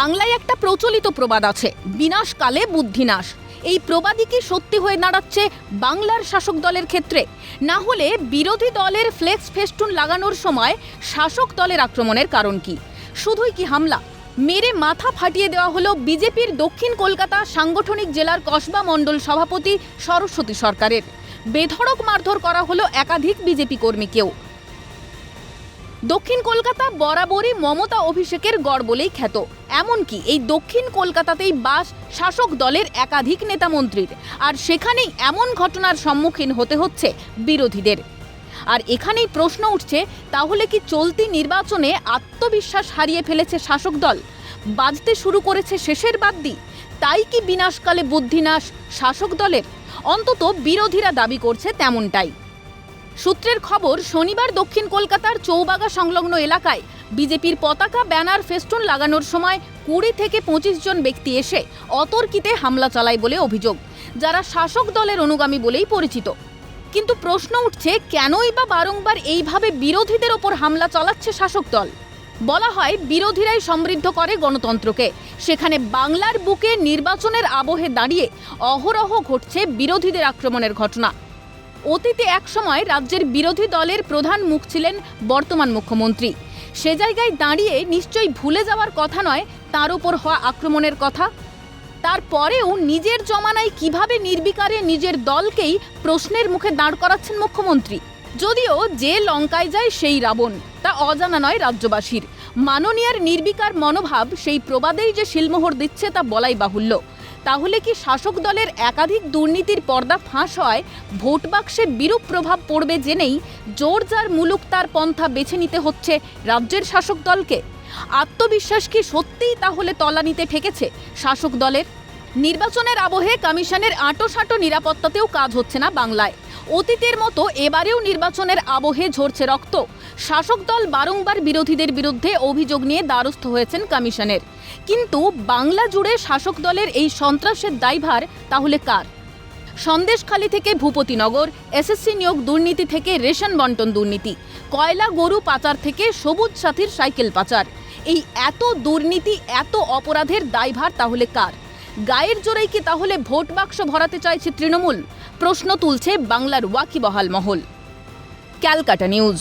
বাংলায় একটা প্রচলিত প্রবাদ আছে, বিনাশকালে বুদ্ধিনাশ। এই প্রবাদই কি সত্যি হয়ে দাঁড়াচ্ছে বাংলার শাসক দলের ক্ষেত্রে? না হলে বিরোধী দলের ফ্লেক্স ফেস্টুন লাগানোর সময় শাসক দলের আক্রমণের কারণ কি? শুধুই কি হামলা? মেরে মাথা ফাটিয়ে দেওয়া হলো বিজেপির দক্ষিণ কলকাতা সাংগঠনিক জেলার কসবা মণ্ডল সভাপতি সরস্বতী সরকারের। বেধড়ক মারধর করা হলো একাধিক বিজেপি কর্মীকেও। দক্ষিণ কলকাতা, বরাবরই মমতা অভিষেকের গড় বলেই খ্যাত। এমনকি এই দক্ষিণ কলকাতাতেই বাস শাসক দলের একাধিক নেতামন্ত্রীর আর সেখানেই এমন ঘটনার সম্মুখীন হতে হচ্ছে বিরোধীদের। আর এখানেই প্রশ্ন উঠছে, তাহলে কি চলতি নির্বাচনে আত্মবিশ্বাস হারিয়ে ফেলেছে শাসক দল? বাজতে শুরু করেছে শেষের বাদ্যি? তাই কি বিনাশকালে বুদ্ধিনাশ শাসক দলের? অন্তত বিরোধীরা দাবি করছে তেমনটাই। সূত্রের খবর, শনিবার দক্ষিণ কলকাতার চৌবাগা সংলগ্ন এলাকায় বিজেপির পতাকা, ব্যানার, ফেস্টুন লাগানোর সময় কুড়ি থেকে পঁচিশ জন ব্যক্তি এসে অতর্কিতে হামলা চালায় বলে অভিযোগ, যারা শাসক দলের অনুগামী বলেই পরিচিত। কিন্তু প্রশ্ন উঠছে, কেনই বা বারংবার এইভাবে বিরোধীদের ওপর হামলা চালাচ্ছে শাসক দল? বলা হয়, বিরোধীরাই সমৃদ্ধ করে গণতন্ত্রকে। সেখানে বাংলার বুকে নির্বাচনের আবহে দাঁড়িয়ে অহরহ ঘটছে বিরোধীদের আক্রমণের ঘটনা। অতীতে একসময় রাজ্যের বিরোধী দলের প্রধান মুখ ছিলেন বর্তমান মুখ্যমন্ত্রী। সে জায়গায় দাঁড়িয়ে নিশ্চয়ই ভুলে যাওয়ার কথা নয়, তার উপর হওয়া আক্রমণের কথা। তারপরেও নিজের জমানায় কীভাবে নির্বিকারে নিজের দলকেই প্রশ্নের মুখে দাঁড় করাচ্ছেন মুখ্যমন্ত্রী? যদিও যে লঙ্কায় যায় সেই রাবণ, তা অজানা নয় রাজ্যবাসীর। মাননীয়ার নির্বিকার মনোভাব সেই প্রবাদেই যে শিলমোহর দিচ্ছে তা বলাই বাহুল্য। তাহলে কি শাসক দলের একাধিক দুর্নীতির পর্দা ফাঁস হয়? ভোট বাক্সে বিরূপ প্রভাব পড়বে জেনেই জোর যার মুলুক তার পন্থা বেছে নিতে হচ্ছে রাজ্যের শাসক দলকে। আত্মবিশ্বাস কি সত্যিই তাহলে তলানিতে ঠেকেছে শাসক দলের? নির্বাচনের আবহে কমিশনের আঁটোসাঁটো নিরাপত্তাতেও কাজ হচ্ছে না বাংলায়। অতীতের মতো এবারেও নির্বাচনের আবহে ঝরছে রক্ত। শাসক দল বারংবার বিরোধীদের বিরুদ্ধে অভিযোগ নিয়ে দ্বারস্থ হয়েছেন কমিশনের। কিন্তু বাংলা জুড়ে শাসক দলের এই সন্ত্রাসের দায়ভার তাহলে কার? সন্দেশখালী থেকে ভূপতিনগর এসএসসি নিয়োগ দুর্নীতি থেকে রেশন বন্টন দুর্নীতি, কয়লা গরু পাচার থেকে সবুজ সাথীর সাইকেল পাচার। এই এত দুর্নীতি, এত অপরাধের দায়ভার তাহলে কার? গায়ের জোরেই কি তাহলে ভোট বাক্স ভরাতে চাইছে তৃণমূল? প্রশ্ন তুলছে বাংলার ওয়াকিবহাল মহল। Calcutta News.